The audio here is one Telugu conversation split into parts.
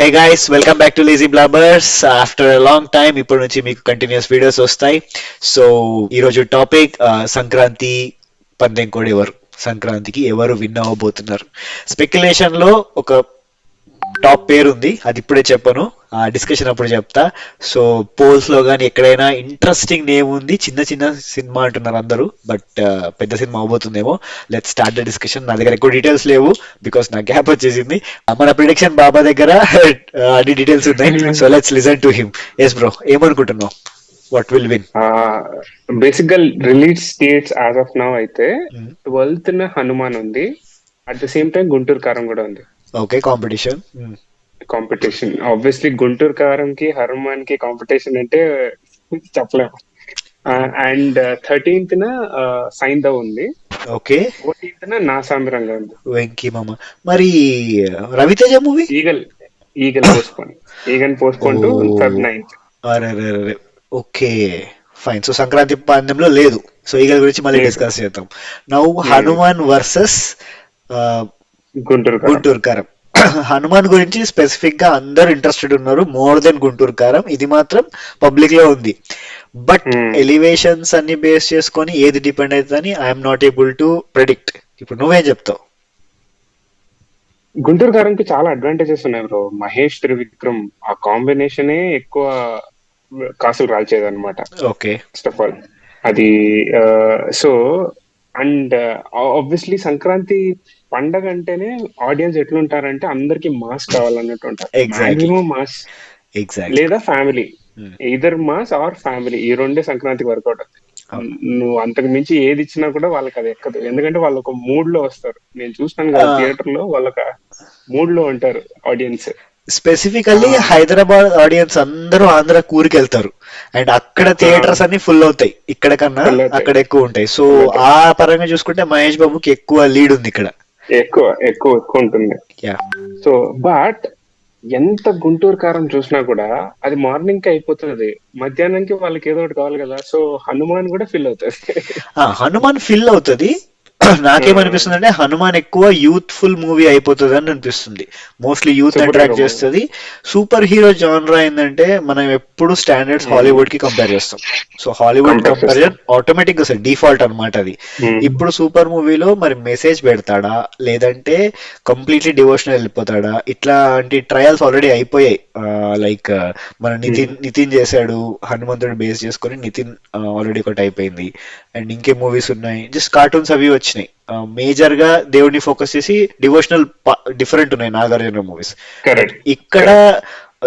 Hey guys welcome back to Lazy Blabbers after long time ఇప్పటి నుంచి మీకు కంటిన్యూస్ వీడియోస్ వస్తాయి. సో ఈరోజు టాపిక్ సంక్రాంతి పందెం కూడా ఎవరు సంక్రాంతికి ఎవరు విన్ అవ్వబోతున్నారు? స్పెక్యులేషన్లో ఒక టాప్ పేరు ఉంది. అది ఇప్పుడే చెప్పను. ఆ డిస్కషన్ అప్పుడు చెప్తా. సో పోల్స్లో కానీ ఎక్కడైనా ఇంట్రెస్టింగ్ నేమ్ ఉంది చిన్న చిన్న సినిమా అంటున్నారు అందరూ బట్ పెద్ద సినిమా అవబోతుందేమో. లెట్ స్టార్ట్ ద డిస్కషన్ నా దగ్గర ఎక్కువ డీటెయిల్స్ లేవు బికాస్ నా గ్యాప్ వచ్చేసింది. మన ప్రిడిక్షన్ బాబా దగ్గర అన్ని డీటెయిల్స్ ఉన్నాయి. So let's listen to him yes bro ఏమనుకుంటున్నావు? వాట్ విల్ విన్ బేసిక్గా release states as of now అయితే ట్వెల్త్ న హనుమాన్ ఉంది. At the same time Guntur Kaaram కూడా ఉంది. Okay competition competition obviously Guntur Kaaram కి హనుమాన్కి కాంపిటీషన్ అంటే చెప్పలేము. అండ్ థర్టీన్త్ న సైందవ్ ఉంది. ఓకే ఫోర్టీన్త్ న నాసామిరంగా ఉంది. వెంకీ మామ. మరి Raviteja movie Eagle Eagle postpone Eagle postpone to. Feb ninth అరే ఓకే ఫైన్ సో సంక్రాంతి పందెంలో లేదు. సో ఈగల గురించి మళ్ళీ. డిస్కస్ చేద్దాం. నవ్వు హనుమాన్ వర్సెస్ గుంటూరు కారం. గుంటూరు కారం. హనుమాన్ గురించి స్పెసిఫిక్గా అందరు ఇంట్రెస్టెడ్ ఉన్నారు మోర్ దెన్ గుంటూరు కారం. ఇది మాత్రం పబ్లిక్లో ఉంది. But Hmm. ఎలివేషన్స్ అన్ని బేస్ చేసుకొని ఏది డిపెండ్ అవుతుందని I'm not able to predict ఇప్పుడు నువ్వేం చెప్తావు. గుంటూరు కారంకి చాలా అడ్వాంటేజెస్ ఉన్నాయి బ్రో మహేష్ త్రివిక్రమ్ ఆ కాంబినేషనే ఎక్కువ కాసులు రాల్చేది అనమాట ఓకే. ఫస్ట్ ఆఫ్ ఆల్ అది సో అండ్ ఆబ్వియస్లీ సంక్రాంతి పండగ అంటేనే ఆడియన్స్ ఎట్లుంటారంటే అందరికి మాస్ కావాలన్నట్టు ఉంటారు. Exactly. మాస్ ఎగ్జాక్ట్ లేదా family. Either mass or family ఈ రెండే సంక్రాంతికి వర్కౌట్ అవుతాయి. నువ్వు అంతకు మించి ఏది ఇచ్చినా కూడా వాళ్ళకి అది ఎక్కదు. ఎందుకంటే వాళ్ళు ఒక మూడ్లో వస్తారు. నేను చూస్తాను కదా. థియేటర్లో వాళ్ళొక మూడ్లో ఉంటారు ఆడియన్స్ స్పెసిఫికల్లీ హైదరాబాద్ ఆడియన్స్ అందరూ ఆంధ్ర కూరికి వెళ్తారు. అండ్ అక్కడ థియేటర్స్ అన్ని ఫుల్ అవుతాయి. ఇక్కడ కన్నా. అక్కడ ఎక్కువ ఉంటాయి. సో ఆ పరంగా చూసుకుంటే మహేష్ బాబుకి ఎక్కువ లీడ్ ఉంది ఇక్కడ. ఎక్కువ ఎక్కువ ఎక్కువ ఉంటుంది. సో బట్ ఎంత గుంటూరు కారం చూసినా కూడా అది మార్నింగ్కి అయిపోతుంది. మధ్యాహ్నానికి వాళ్ళకి ఏదో ఒకటి కావాలి కదా. సో హనుమాన్ కూడా ఫిల్ అవుతుంది. హనుమాన్ ఫిల్ అవుతుంది. నాకేమనిపిస్తుంది అంటే హనుమాన్ ఎక్కువ యూత్ఫుల్ మూవీ అయిపోతుంది అని అనిపిస్తుంది మోస్ట్లీ యూత్ అట్రాక్ట్ చేస్తుంది. సూపర్ హీరో జానరా ఏంటంటే మనం ఎప్పుడు స్టాండర్డ్స్ హాలీవుడ్కి కంపేర్ చేస్తాం. సో హాలీవుడ్ కంపారిజన్ ఆటోమేటిక్గా డిఫాల్ట్ అన్నమాట అది. Hmm. ఇప్పుడు సూపర్ మూవీలో మరి మెసేజ్ పెడతాడా? లేదంటే కంప్లీట్లీ డివోషనల్ వెళ్ళిపోతాడా? ఇట్లాంటి ట్రయల్స్ ఆల్రెడీ అయిపోయాయి. లైక్ మన నితిన్ నితిన్ చేశాడు హనుమంతుడు బేస్ చేసుకొని నితిన్ ఆల్రెడీ ఒకటి అయిపోయింది అండ్ ఇంకే మూవీస్ ఉన్నాయి. జస్ట్ కార్టూన్స్ అవి వచ్చినాయి. మేజర్గా దేవుడిని ఫోకస్ చేసి డివోషనల్ డిఫరెంట్ ఉన్నాయి నాగార్జున మూవీస్ ఇక్కడ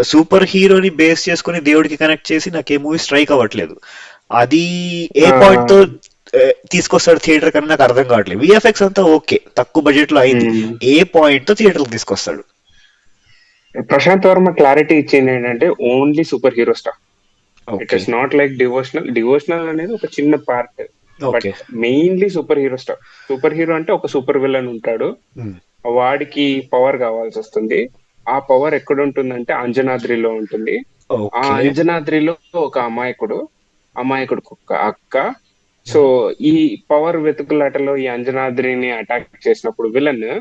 సూపర్ హీరోని బేస్ చేసుకుని దేవుడికి కనెక్ట్ చేసి నాకు ఏ మూవీ స్ట్రైక్ అవ్వట్లేదు. అది ఏ. పాయింట్తో తీసుకొస్తాడు థియేటర్ కన్నా నాకు అర్థం కావట్లేదు. విఎఫ్ఎక్స్ అంతా ఓకే. తక్కువ బడ్జెట్లో అయింది. ఏ పాయింట్తో థియేటర్ తీసుకొస్తాడు? ప్రశాంత్ వర్మ క్లారిటీ ఇచ్చింది ఏంటంటే only super hero star it okay is not like devotional devotional అనేది ఒక చిన్న part but mainly super hero star super hero అంటే ఒక సూపర్ విలన్ ఉంటాడు. వాడికి పవర్ కావాల్సి వస్తుంది. ఆ పవర్ ఎక్కడ ఉంటుందంటే అంజనాద్రిలో ఉంటుంది. ఆ అంజనాద్రిలో ఒక అమాయకుడు అమాయకుడికి ఒక అక్క. సో ఈ పవర్ వెతుకులాటలో ఈ అంజనాద్రిని అటాక్ చేసినప్పుడు విలన్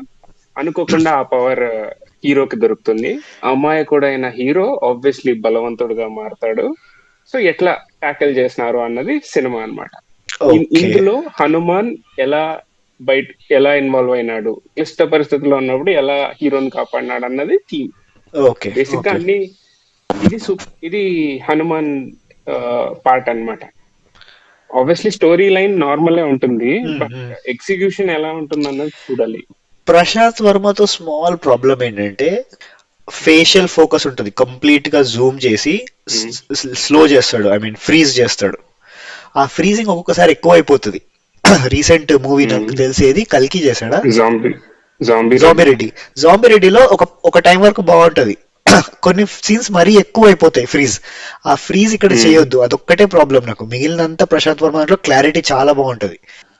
అనుకోకుండా ఆ పవర్ హీరోకి దొరుకుతుంది. అమాయకుడైన హీరో ఆబ్వియస్లీ బలవంతుడుగా మారతాడు. సో ఎట్లా ట్యాకిల్ చేసినారు అన్నది సినిమా ఓకే ఇందులో హనుమాన్ ఎలా బయట ఎలా ఇన్వాల్వ్ అయినాడు క్లిష్ట పరిస్థితుల్లో ఉన్నప్పుడు ఎలా హీరోని కాపాడినాడు అన్నది థీమ్. ఓకే బేసిక్గా అన్ని ఇది ఇది హనుమాన్ పార్ట్ అన్నమాట. ఆబ్వియస్లీ స్టోరీ లైన్ నార్మల్ ఉంటుంది బట్. ఎగ్జిక్యూషన్ ఎలా ఉంటుంది అన్నది చూడాలి. ప్రశాంత్ వర్మతో స్మాల్ ప్రాబ్లం ఏంటంటే ఫేషియల్ ఫోకస్ ఉంటుంది కంప్లీట్గా జూమ్ చేసి స్లో చేస్తాడు ఐ మీన్ ఫ్రీజ్ చేస్తాడు. ఆ ఫ్రీజింగ్ ఒక్కొక్కసారి ఎక్కువ అయిపోతుంది రీసెంట్ మూవీ నాకు. తెలిసేది కల్కి చేశాడా? జాంబీ జాంబీ జాంబిరెడ్డి జాంబిరెడ్డిలో ఒక ఒక టైం వరకు బాగుంటది. కొన్ని సీన్స్ మరీ ఎక్కువ అయిపోతాయి ఫ్రీజ్ ఆ ఫ్రీజ్ ఇక్కడ. చేయొద్దు. అదొక్కటే ప్రాబ్లం నాకు. మిగిలినంత ప్రశాంత్ వర్మ దాంట్లో క్లారిటీ చాలా బాగుంటది.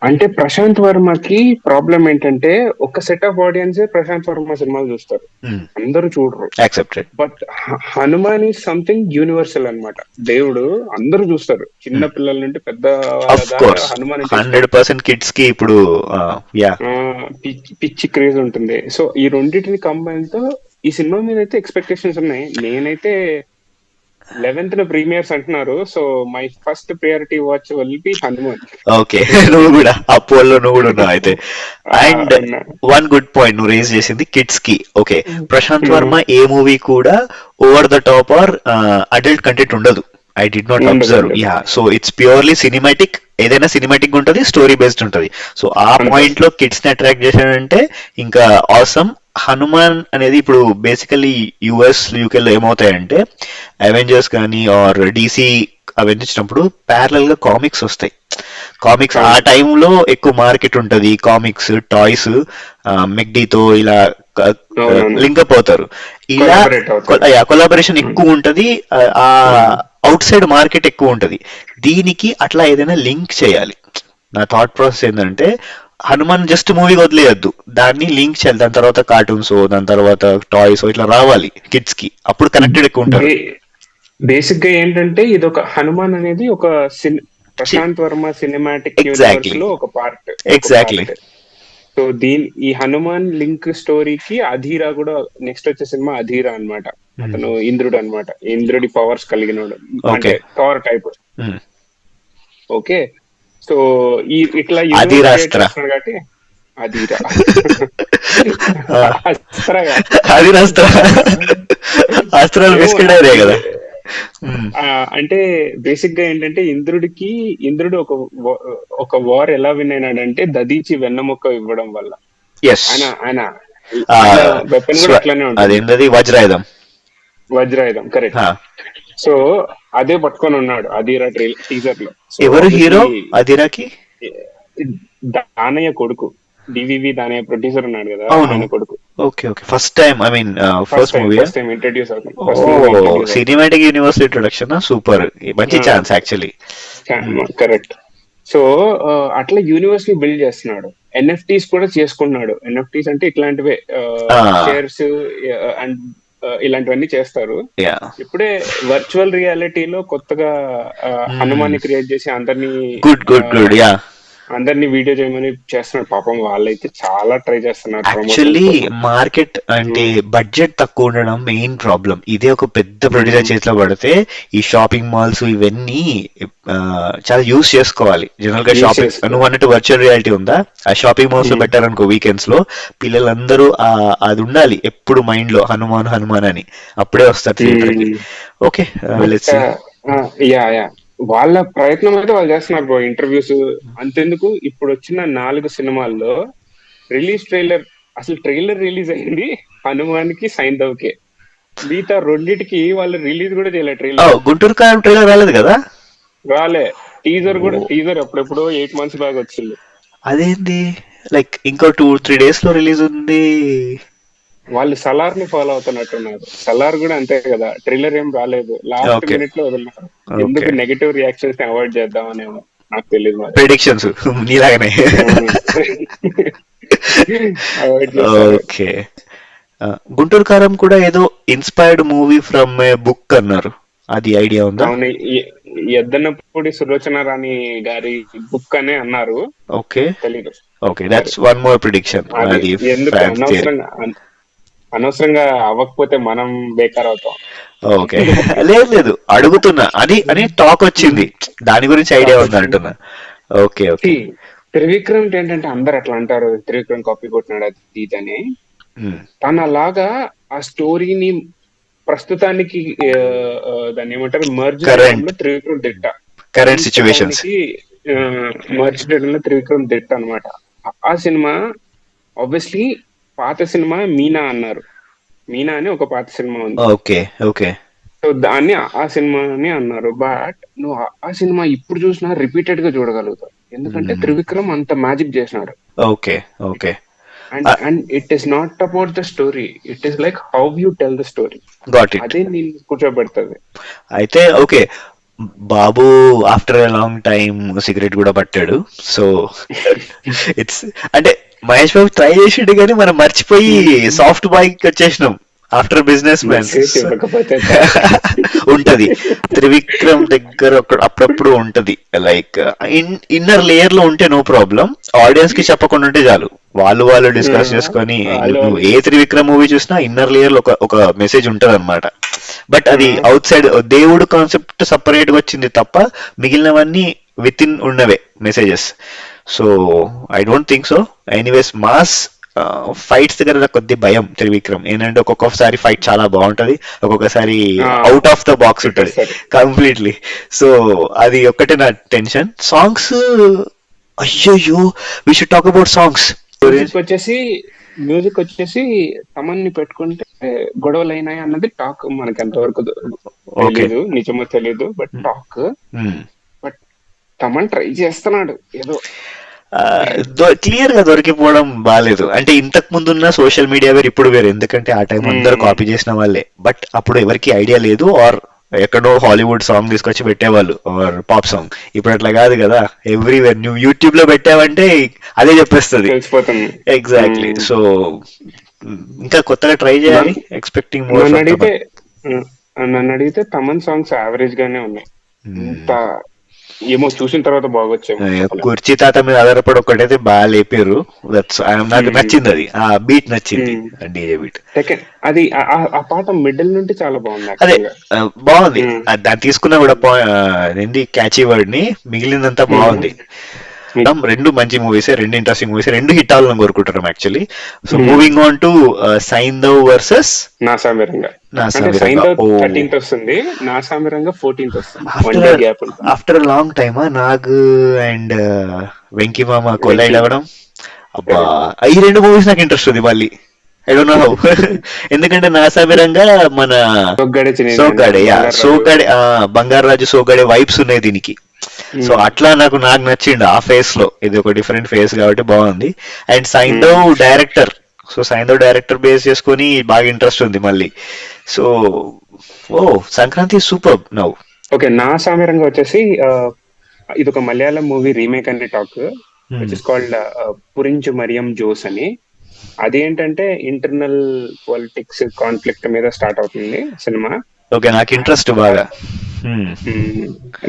అంటే ప్రశాంత్ వర్మకి ప్రాబ్లం ఏంటంటే ఒక set of audience Prashanth Varma సినిమాలు చూస్తారు. అందరూ చూడరు. Accepted but Hanuman is something universal అన్నమాట. దేవుడు అందరూ చూస్తారు. చిన్న పిల్లల నుండి పెద్ద హనుమాన్ హండ్రెడ్ పర్సెంట్ కిడ్స్కి ఇప్పుడు పిచ్చి క్రేజ్ ఉంటుంది. సో ఈ రెండింటిని కంబైన్తో ఈ సినిమా మీద అయితే ఎక్స్పెక్టేషన్స్ ఉన్నాయి. నేనైతే లెవెన్త్ ప్రీమియర్స్ అంటున్నారు. So my first priority watch will be Hanuman. Okay నువ్వు కూడా. ఆ పోల్లో నువ్వు కూడా ఉన్నావు అయితే. అండ్. వన్ గుడ్ పాయింట్ నువ్వు రేజ్ చేసింది కిడ్స్కి ఓకే ప్రశాంత్ వర్మ ఏ మూవీ కూడా over the top or adult content ఉండదు. I did not observe. Yeah so it's purely cinematic ఏదైనా సినిమాటిక్ ఉంటుంది స్టోరీ బేస్డ్ ఉంటుంది. సో ఆ. పాయింట్లో కిడ్స్ని అట్రాక్ట్ చేశాడంటే ఇంకా ఆసమ్ హనుమాన్ అనేది ఇప్పుడు బేసికలీ యుఎస్ యూకే లో ఏమవుతాయంటే అవెంజర్స్ కానీ ఆర్ డీసీ అవన్నీ వచ్చినప్పుడు ప్యారలల్గా కామిక్స్ వస్తాయి. కామిక్స్ ఆ టైంలో ఎక్కువ మార్కెట్ ఉంటది. కామిక్స్ టాయ్స్ మెగ్డీతో ఇలా. లింకప్ అవుతారు. ఇలా. కొలాబరేషన్ ఎక్కువ ఉంటది. ఆ- ఆ అవుట్ సైడ్ మార్కెట్ ఎక్కువ ఉంటది. దీనికి అట్లా ఏదైనా లింక్ చేయాలి. నా థాట్ ప్రాసెస్ ఏంటంటే హనుమాన్ జస్ట్ మూవీ వదిలేయద్దు. దాన్ని లింక్ చేయాలి. దాని తర్వాత కార్టూన్స్ దాని తర్వాత టాయ్స్ ఇట్లా రావాలి కిడ్స్కి. అప్పుడు కనెక్టెడ్ ఎక్కువ ఉంటారు. బేసిక్గా ఏంటంటే ఇది ఒక హనుమాన్ అనేది ఒక ప్రశాంత్ వర్మ సినిమాటిక్. యూనివర్స్లో ఒక పార్ట్ Exactly. సో దీని ఈ హనుమాన్ లింక్ స్టోరీకి అధీరా కూడా నెక్స్ట్ వచ్చే సినిమా అధీరా అన్నమాట. అతను ఇంద్రుడు అన్నమాట. ఇంద్రుడి పవర్స్ కలిగినోడు. అంటే. Power type Hmm. Okay so ఈ ఇట్లా. చేస్తున్నాడు కాబట్టి. అది అస్త్రాలు బిస్కెట్ కదా. అంటే బేసిక్గా ఏంటంటే ఇంద్రుడికి ఇంద్రుడు ఒక ఒక వార్ ఎలా విన్ అయినాడంటే దదీచి వెన్నముక్క ఇవ్వడం వల్ల. ఆయన వెపన్ కూడా అట్లానే ఉంటుంది. వజ్రాయుధం. వజ్రాయుధం కరెక్ట్. సో అదే పట్టుకొని ఉన్నాడు అధీరా టీజర్లో. ఎవరు హీరో అదిరాకి దానయ్య కొడుకు. డివివి దానయ్య ప్రొడ్యూసర్ ఉన్నాడు కదా. ఆయన కొడుకు. Okay okay first time I mean first movie first time introduce అవుతుంది. సినిమాటిక్ యూనివర్స్ ఇంట్రొడక్షన్ సూపర్ మంచి. ఛాన్స్ యాక్చువల్లీ కరెక్ట్ సో అట్లా యూనివర్స్ని బిల్డ్ చేస్తున్నాడు ఎన్ఎఫ్టీస్ కూడా చేసుకున్నాడు ఎన్ఎఫ్టీస్ అంటే ఇట్లాంటివే. షేర్స్ అండ్ ఇలాంటివన్నీ చేస్తారు. యా. ఇప్పుడే వర్చువల్ రియాలిటీలో కొత్తగా హనుమాన్ని క్రియేట్ చేసి అందరినీ గుడ్ గుడ్ గుడ్ యా అందరినీ వీడియో చేయమని చేస్తున్నాడు పాపం వాళ్ళైతే చాలా ట్రై చేస్తున్నారు యాక్చువల్లీ. మార్కెట్ అంటే బడ్జెట్ తక్కువ ఉండడం మెయిన్ ప్రాబ్లం ఇదే ఒక పెద్ద ప్రొడ్యూసర్ చేతిలో పడితే ఈ షాపింగ్ మాల్స్ ఇవన్నీ చాలా యూస్ చేసుకోవాలి. జనరల్గా షాపింగ్. నువ్వు అన్నట్టు వర్చువల్ రియాలిటీ ఉందా? ఆ షాపింగ్ మాల్స్లో Hmm. పెట్టారు అనుకో వీకెండ్స్లో పిల్లలందరూ ఆ అది ఉండాలి. ఎప్పుడు మైండ్లో హనుమాన్ హనుమాన్ అని. అప్పుడే వస్తారు Hmm. Okay let's yeah yeah వాళ్ళ ప్రయత్నం అయితే వాళ్ళు చేస్తున్నారు బ్రో ఇంటర్వ్యూస్ అంతెందుకు ఇప్పుడు వచ్చిన నాలుగు సినిమాల్లో రిలీజ్ ట్రైలర్ అసలు ట్రైలర్ రిలీజ్ అయింది హనుమాన్కి సైంధవ్కి మిగతా రెండిటికి వాళ్ళు రిలీజ్ కూడా చేయలేదు ట్రైలర్ గుంటూరు కారం ట్రైలర్ రాలేదు కదా? రాలే. టీజర్ కూడా టీజర్ ఎప్పుడెప్పుడో ఎయిట్ మంత్స్ బ్యాక్ వచ్చింది. అదేంది? లైక్ ఇంకో టూ త్రీ డేస్లో రిలీజ్ ఉంది. వాళ్ళు సలార్ని ఫాలో అవుతున్నట్టున్నారు. సలార్ కూడా అంతే కదా ట్రైలర్ ఏం రాలేదు. లాస్ట్. మినిట్లో వదిలినారు. ఎందుకు నెగటివ్ రియాక్షన్స్ అవాయిడ్ చేద్దామనేమో నాకు తెలియదు ప్రిడిక్షన్స్ నీలాగనే. ఓకే. గుంటూరు కారం కూడా ఏదో inspired movie from a book అన్నారు. అది ఐడియా ఉందా? అవును. ఎద్దనపూడి సులోచన రాణి గారి బుక్ అనే అన్నారు. ఓకే. తెలీదు. Okay. That's one more prediction అది అది ఎందుకు ఫ్యాన్స్ థియరీ అనవసరంగా అన్- అనవసరంగా అవ్వకపోతే మనం బేకార్ అవుతాం. ఓకే. లేదు లేదు. అడుగుతున్నా. అని అని టాక్ వచ్చింది. దాని గురించి ఐడియా ఉంది అంటున్నా. Okay okay. త్రివిక్రమ్ ఏంటంటే అందరు అట్లా అంటారు. త్రివిక్రమ్ కాపీ కొట్టినాడు అది అని. తన అలాగా ఆ స్టోరీని ప్రస్తుతానికి దాన్ని ఏమంటారు? మర్జ్. త్రివిక్రమ్ దిట్ట. కరెంట్ సిచ్యువేషన్స్ మర్జ్ త్రివిక్రమ్ దిట్ట అనమాట ఆ సినిమా ఆబ్వియస్లీ పాత సినిమా మీనా అన్నారు. మీనా అని ఒక పాత సినిమా ఉంది. Okay okay. సో దాన్ని ఆ సినిమాని అన్నారు. బట్ నువ్వు ఆ- సినిమా ఇప్పుడు చూసినా రిపీటెడ్గా చూడగలుగుతావు. ఎందుకంటే Hmm. త్రివిక్రమ్ అంత మ్యాజిక్ చేసినాడు. Okay okay. And and it is not about the story. It is like how you tell the story. Got it. అదే నేను కూర్చోబెడుతుంది. అయితే okay. Babu after a long time cigarette కూడా పట్టాడు. సో ఇట్స్ అంటే మహేష్ బాబు ట్రై చేసిండు కానీ మనం మర్చిపోయి సాఫ్ట్ బాయ్ వచ్చేసినాం ఆఫ్టర్ బిజినెస్ మ్యాన్ ఉంటది. త్రివిక్రమ్ దగ్గర అప్పుడప్పుడు ఉంటది. లైక్ ఇన్నర్ లేయర్లో ఉంటే నో ప్రాబ్లం ఆడియన్స్కి చెప్పకుండా ఉంటే చాలు. వాళ్ళు వాళ్ళు డిస్కస్ Hmm. చేసుకొని ఏ త్రివిక్రమ్ మూవీ చూసినా ఇన్నర్ లేయర్లో ఒక మెసేజ్ ఉంటది అనమాట బట్ అది Hmm. అవుట్ సైడ్ దేవుడు కాన్సెప్ట్ సపరేట్గా వచ్చింది తప్ప మిగిలినవన్నీ విత్ ఇన్ ఉన్నవే messages so I don't think so anyways mass fights దగ్గర నాకు కొద్ది భయం త్రివిక్రమ్. ఏంటంటే ఒక్కొక్కసారి ఫైట్ చాలా బాగుంటది ఒక్కొక్కసారి. అవుట్ ఆఫ్ ద బాక్స్ ఉంటది. కంప్లీట్లీ సో అది ఒక్కటే నా టెన్షన్ సాంగ్స్ అయ్యయ్యో we should talk about songs వచ్చేసి మ్యూజిక్ వచ్చేసి తమన్ని పెట్టుకుంటే గొడవలు అయినాయి అన్నది టాక్ మనకి ఎంతవరకు నిజమో తెలీదు బట్ టాక్ తమన్ ట్రై చేస్తున్నాడు. ఏదో క్లియర్గా దొరికిపోవడం బాగాలేదు అంటే ఇంతకు ముందు ఉన్న సోషల్ మీడియా వేరు ఇప్పుడు వేరు. ఎందుకంటే ఆ టైం అందరూ Hmm. కాపీ చేసిన వాళ్ళే. బట్ అప్పుడు ఎవరికి ఐడియా లేదు. ఆర్ ఎక్కడో హాలీవుడ్ సాంగ్ తీసుకొచ్చి పెట్టేవాళ్ళు. ఆర్ పాప్ సాంగ్ ఇప్పుడు అట్లా కాదు కదా. ఎవ్రీవేర్ నువ్వు యూట్యూబ్లో పెట్టావంటే అదే చెప్పేస్తుంది. Exactly Hmm. సో ఇంకా కొత్తగా ట్రై చేయాలి. ఎక్స్పెక్టింగ్ మోర్ నన్ను అడిగితే తమన్ సాంగ్స్ యావరేజ్ గానే ఉన్నాయి. ఇంత ఏమో చూసిన తర్వాత బాగొచ్చేమో. కుర్చీ తాత మీద ఆధారపడి ఒకటైతే బాగా లేపారు. దట్స్ నాకు Hmm. నచ్చింది అది. ఆ బీట్ నచ్చింది. Hmm. డీజే బీట్ సెకండ్ అది ఆ- పాట మిడిల్ నుండి చాలా బాగుంది అదే బాగుంది. Hmm. దాన్ని తీసుకున్నా కూడా ఏంది క్యాచీ వర్డ్ని మిగిలిందంతా బాగుంది. Hmm. రెండు మంచి మూవీస్ రెండు ఇంట్రెస్టింగ్ మూవీస్ రెండు హిట్ అవ్వాలని కోరుకుంటున్నాం actually so. Moving on to Saindhav versus after long time Nag and Venky Mama collide Venky. అవ్వడం. అబ్బా ఈ రెండు మూవీస్ నాకు ఇంట్రెస్ట్ ఉంది మళ్ళీ. ఐ డోంట్ నో ఎందుకంటే నాసాబిరంగా మన సోగ్గాడే సోగ్గాడే బంగారాజు. సోగ్గాడే ఆ, బంగారాజు సోగ్గాడే వైబ్స్ ఉన్నాయి దీనికి. So Hmm. అట్లా నాకు నాకు నచ్చిండు ఆ ఫేస్లో. ఇది ఒక డిఫరెంట్ ఫేస్ కాబట్టి బాగుంది. And Saindhav director so Saindhav director base చేసుకొని బాగా ఇంట్రెస్ట్ ఉంది మళ్ళీ. సో ఓ Sankranti super now okay Naa Samiranga వచ్చేసి ఇది ఒక మలయాళం మూవీ రీమేక్ అనే టాక్ కాల్డ్ పురించు మరియం జోస్ అని. అది ఏంటంటే ఇంటర్నల్ పాలిటిక్స్ కాన్ఫ్లిక్ట్ మీద స్టార్ట్ అవుతుంది సినిమా ఓకే నాకు ఇంట్రెస్ట్ బాగా.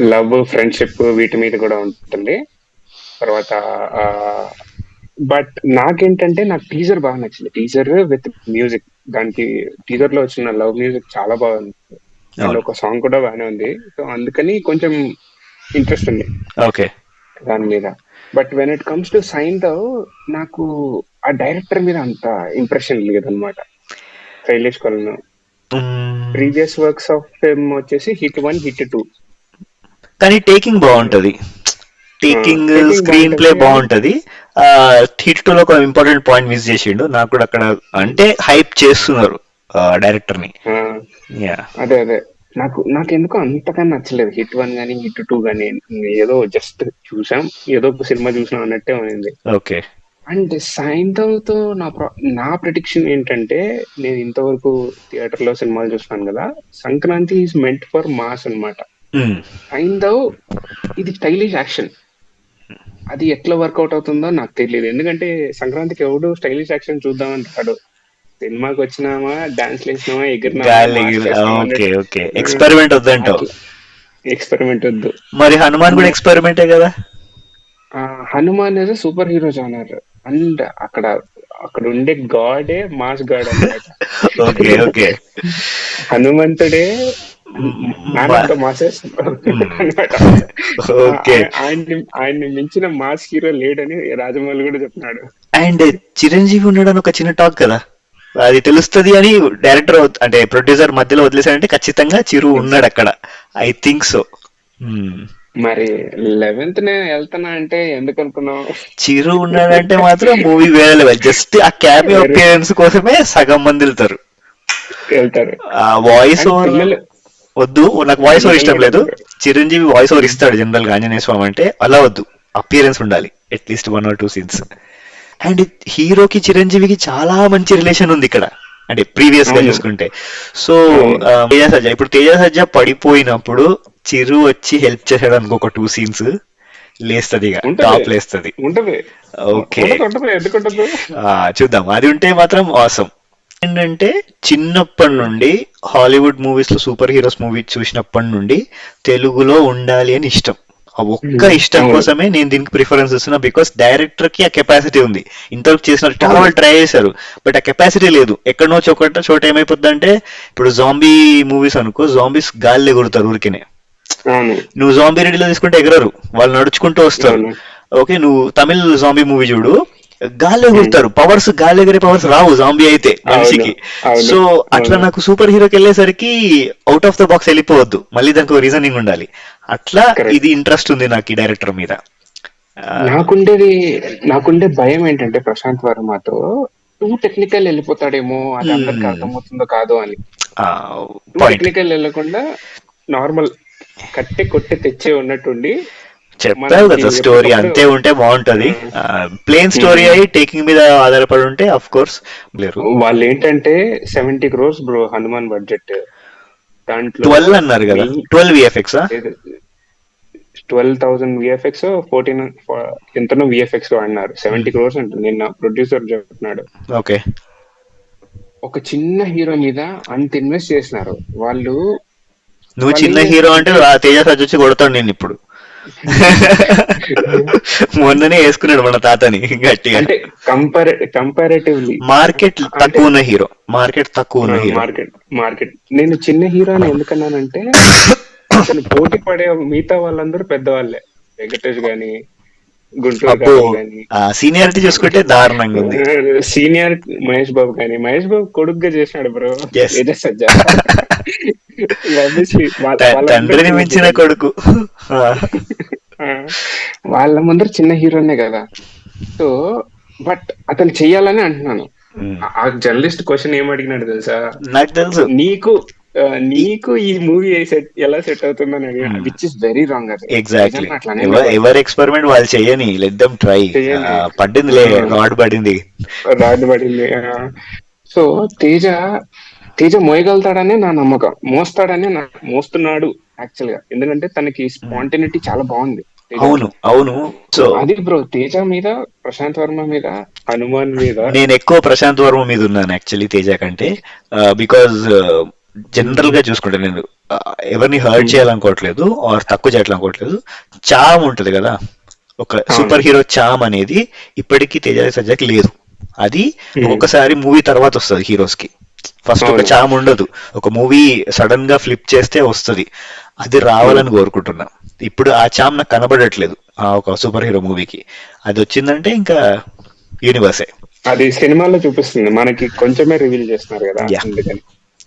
లవ్ ఫ్రెండ్షిప్ వీటి మీద కూడా ఉంటుంది. తర్వాత బట్ నాకేంటంటే నాకు టీజర్ బాగా నచ్చింది. టీజర్ విత్ మ్యూజిక్ దానికి టీజర్లో వచ్చిన లవ్ మ్యూజిక్ చాలా బాగుంది అవును. ఒక సాంగ్ కూడా బాగానే ఉంది. సో అందుకని కొంచెం ఇంట్రెస్ట్ ఉంది. ఓకే దాని మీద. But when it comes to సైన్తో నాకు ఆ డైరెక్టర్ మీద అంత ఇంప్రెషన్ లేదనమాట Sailesh Kolanu Hmm. Previous works of film వచ్చేసి హిట్ వన్ హిట్ టూ. కానీ టేకింగ్ బాగుంటది. టేకింగ్ స్క్రీన్ ప్లే బాగుంటది. హిట్ టూ లో ఒక ఇంపార్టెంట్ పాయింట్ మిస్ చేసిండు. నాకు కూడా అక్కడ అంటే హైప్ చేస్తున్నారు డైరెక్టర్ని యా అదే అదే. నాకు నాకు ఎందుకో అంతగా నచ్చలేదు. హిట్ వన్ గానీ హిట్ టూ గానీ. ఏదో జస్ట్ చూసాం. ఏదో ఒక సినిమా చూసాం అన్నట్టే ఉంది ఓకే. అండ్ సైంధవ్తో నా ప్ర- నా ప్రిడిక్షన్ ఏంటంటే నేను ఇంతవరకు థియేటర్లో సినిమాలు చూస్తున్నాను కదా Sankranti is meant for mass అన్నమాట. సైంధవ్ ఇది స్టైలిష్ యాక్షన్ అది ఎట్లా వర్కౌట్ అవుతుందో నాకు తెలియదు. ఎందుకంటే సంక్రాంతికి ఎవడు స్టైలిష్ యాక్షన్ చూద్దామని రాడు సినిమాకి వచ్చినామా డాన్స్ వేసినామా ఓకే ఎక్స్పెరిమెంట్ వద్దంటావు. ఎక్స్పెరిమెంట్ వద్దు. మరి హనుమాన్ కూడా ఎక్స్పెరిమెంటే కదా? హనుమాన్ అనేది సూపర్ హీరో జానర్. అండ్ అక్కడ అక్కడ ఉండే గాడే మాస్ గాడ్ ఓకే హనుమంతుడే మాసెస్ ఆయన్ని ఆయన్ని మించిన మాస్ హీరో లేడని రాజమౌళి కూడా చెప్తున్నాడు. అండ్ చిరంజీవి ఉన్నాడని ఒక చిన్న టాక్ కదా. అది తెలుస్తుంది అని డైరెక్టర్ అంటే ప్రొడ్యూసర్ మధ్యలో వదిలేసాడంటే ఖచ్చితంగా చిరు ఉన్నాడు అక్కడ ఐ థింక్ సో. మరి లెవెన్త్ నేను వెళ్తున్నా అంటే ఎందుకు అనుకున్నావు? చిరు ఉన్నాడంటే మాత్రం మూవీ వేరే లెవెల్ జస్ట్ ఆ క్యామియో అపియరెన్స్ కోసమే సగం మంది వెళ్తారు. వెళ్తారు. ఆ వాయిస్ ఓవర్ వద్దు నాకు వాయిస్ ఓవర్ ఇష్టం లేదు. చిరంజీవి వాయిస్ ఓవర్ ఇస్తాడు జనరల్గా ఆంజనేయ స్వామి అంటే అలా వద్దు. అపియరెన్స్ ఉండాలి. At least one or two scenes and హీరోకి చిరంజీవికి చాలా మంచి రిలేషన్ ఉంది ఇక్కడ. అంటే ప్రీవియస్గా. చూసుకుంటే. సో. తేజ సజ్జ ఇప్పుడు తేజ సజ్జ పడిపోయినప్పుడు చిరు వచ్చి హెల్ప్ చేసాడు అనుకో ఒక టూ సీన్స్ లేస్తది. టాప్ లేస్తది. ఓకే. చూద్దాం. అది ఉంటే మాత్రం ఆసం ఏంటంటే చిన్నప్పటి నుండి హాలీవుడ్ మూవీస్లో సూపర్ హీరోస్ మూవీ చూసినప్పటి నుండి తెలుగులో ఉండాలి అని ఇష్టం. ఆ ఒక్క. ఇష్టం. కోసమే నేను దీనికి ప్రిఫరెన్స్ ఇస్తున్నా. బికాస్ డైరెక్టర్కి ఆ కెపాసిటీ ఉంది. ఇంతవరకు చేసిన చాలా వాళ్ళు ట్రై చేశారు. బట్ ఆ కెపాసిటీ లేదు. ఎక్కడనో చోట చోట ఏమైపోద్ది అంటే ఇప్పుడు జాంబీ మూవీస్ అనుకో జాంబీస్ గాలి ఎగురుతారు ఊరికినే. నువ్వు జాంబీ రెడీలో తీసుకుంటే ఎగరరు. వాళ్ళు నడుచుకుంటూ వస్తారు. ఓకే నువ్వు తమిళ్ జాంబీ మూవీ చూడు. గాలి ఎగురుతారు పవర్స్ గాలి ఎగిరే పవర్స్ రావు జాంబీ అయితే మనిషికి. సో అట్లా. నాకు సూపర్ హీరోకి వెళ్ళేసరికి అవుట్ ఆఫ్ ద బాక్స్ వెళ్ళిపోవద్దు. మళ్ళీ దానికి రీజనింగ్ ఉండాలి. అట్లా. ఇది ఇంట్రెస్ట్ ఉంది నాకు ఈ డైరెక్టర్ మీద. నాకుండేది నాకుండే భయం ఏంటంటే ప్రశాంత్ వర్మతో టూ టెక్నికల్ వెళ్ళిపోతాడేమో అది అందరికి. అర్థమవుతుందో కాదో అని. టెక్నికల్ వెళ్ళకుండా నార్మల్ కట్టె కొట్టె తెచ్చే ఉన్నట్టుండి చెప్పావు కదా స్టోరీ అంతే ఉంటే బాగుంటది. Plain story Hmm. అయి టేకింగ్ మీద ఆధారపడి ఉంటే అఫ్ కోర్స్ లేరు వాళ్ళు ఏంటంటే seventy crores bro Hanuman budget దాంట్లో ట్వెల్వ్ అన్నారు కదా. Twelve VFX twelve thousand VFX fourteen ఎంతనో విఎఫ్ఎక్స్ అన్నారు. సెవెంటీ క్రోర్స్ అంటుంది నిన్న ప్రొడ్యూసర్ చెప్తున్నాడు ఓకే ఒక చిన్న హీరో మీద అంత ఇన్వెస్ట్ చేసినారు. వాళ్ళు నువ్వు చిన్న హీరో అంటే తేజ సజ్ వచ్చి కొడతాడు నేను ఇప్పుడు. మొన్ననే వేసుకున్నాడు మన తాతని గట్టిగా. అంటే కంపేర్ కంపారేటివ్లీ. మార్కెట్ తక్కువ ఉన్న హీరో. మార్కెట్ తక్కువ ఉన్న హీరో. Market market. నేను చిన్న హీరో అని ఎందుకన్నానంటే అతను పోటీ పడే మిగతా వాళ్ళందరూ పెద్దవాళ్ళే. వెంకటేష్ గాని సీనియారిటీ చూసుకుంటే దారుణంగా ఉంది. సీనియర్ మహేష్ బాబు కానీ మహేష్ బాబు కొడుకుగా చేసినాడు బ్రో. Yes. సజ్జా. తండ్రిని మించిన కొడుకు. వాళ్ళ ముందర చిన్న హీరోనే కదా. సో బట్ అతను చెయ్యాలని అంటున్నాను. ఆ- జర్నలిస్ట్ క్వశ్చన్ ఏం అడిగినాడు తెలుసా? నాకు తెలుసు. నీకు నీకు ఈ మూవీ సెట్ ఎలా సెట్ అవుతుందని అడిగిన విచ్ ఇస్ వెరీ రాంగ్ అది. ఎగ్జాక్ట్లీ ఎవరి ఎక్స్పెరిమెంట్ వాళ్ళు చెయ్యని let them try Hmm. Rod పడింది. రాజు పడింది సో తేజ తేజ మోయగలుగుతాడనే నా నమ్మకం. మోస్తాడనే నా మోస్తున్నాడు యాక్చువల్గా. ఎందుకంటే తనకి స్పాంటినిటీ చాలా బాగుంది. అవును అవును. సో అది బ్రో తేజ మీద ప్రశాంత్ వర్మ మీద హనుమాన్ మీద. నేను ఎక్కువ ప్రశాంత్ వర్మ మీద ఉన్నాను యాక్చువల్లీ తేజ కంటే. బికాజ్ జనరల్గా చూసుకుంటే నేను ఎవరిని హర్ట్ చేయాలనుకోవట్లేదు ఆర్ తక్కువ చేయాలనుకోవట్లేదు చామ్ ఉంటది కదా. ఒక సూపర్ హీరో చామ్ అనేది ఇప్పటికీ తేజ సజ్జకి లేదు. అది Hmm. ఒకసారి మూవీ తర్వాత వస్తుంది హీరోస్కి. ఫస్ట్ ఒక. చామ్ ఉండదు. ఒక మూవీ సడన్గా ఫ్లిప్ చేస్తే వస్తుంది. అది రావాలని కోరుకుంటున్నా. ఇప్పుడు ఆ చామ్ నాకు కనబడట్లేదు ఆ ఒక సూపర్ హీరో మూవీకి అది వచ్చిందంటే ఇంకా యూనివర్సే అది సినిమాలో చూపిస్తుంది. మనకి కొంచెమే రివీల్ చేస్తున్నారు కదా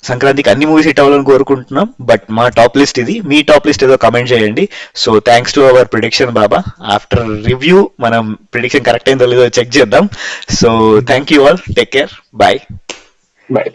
సంక్రాంతికి అన్ని మూవీస్ హిట్ అవ్వాలని కోరుకుంటున్నాం. బట్ మా టాప్ లిస్ట్ ఇది. మీ టాప్ లిస్ట్ ఏదో కమెంట్ చేయండి. So thanks to our prediction Baba. After review మనం ప్రిడిక్షన్ కరెక్ట్ అయిందో లేదో చెక్ చేద్దాం. So thank you all take care bye bye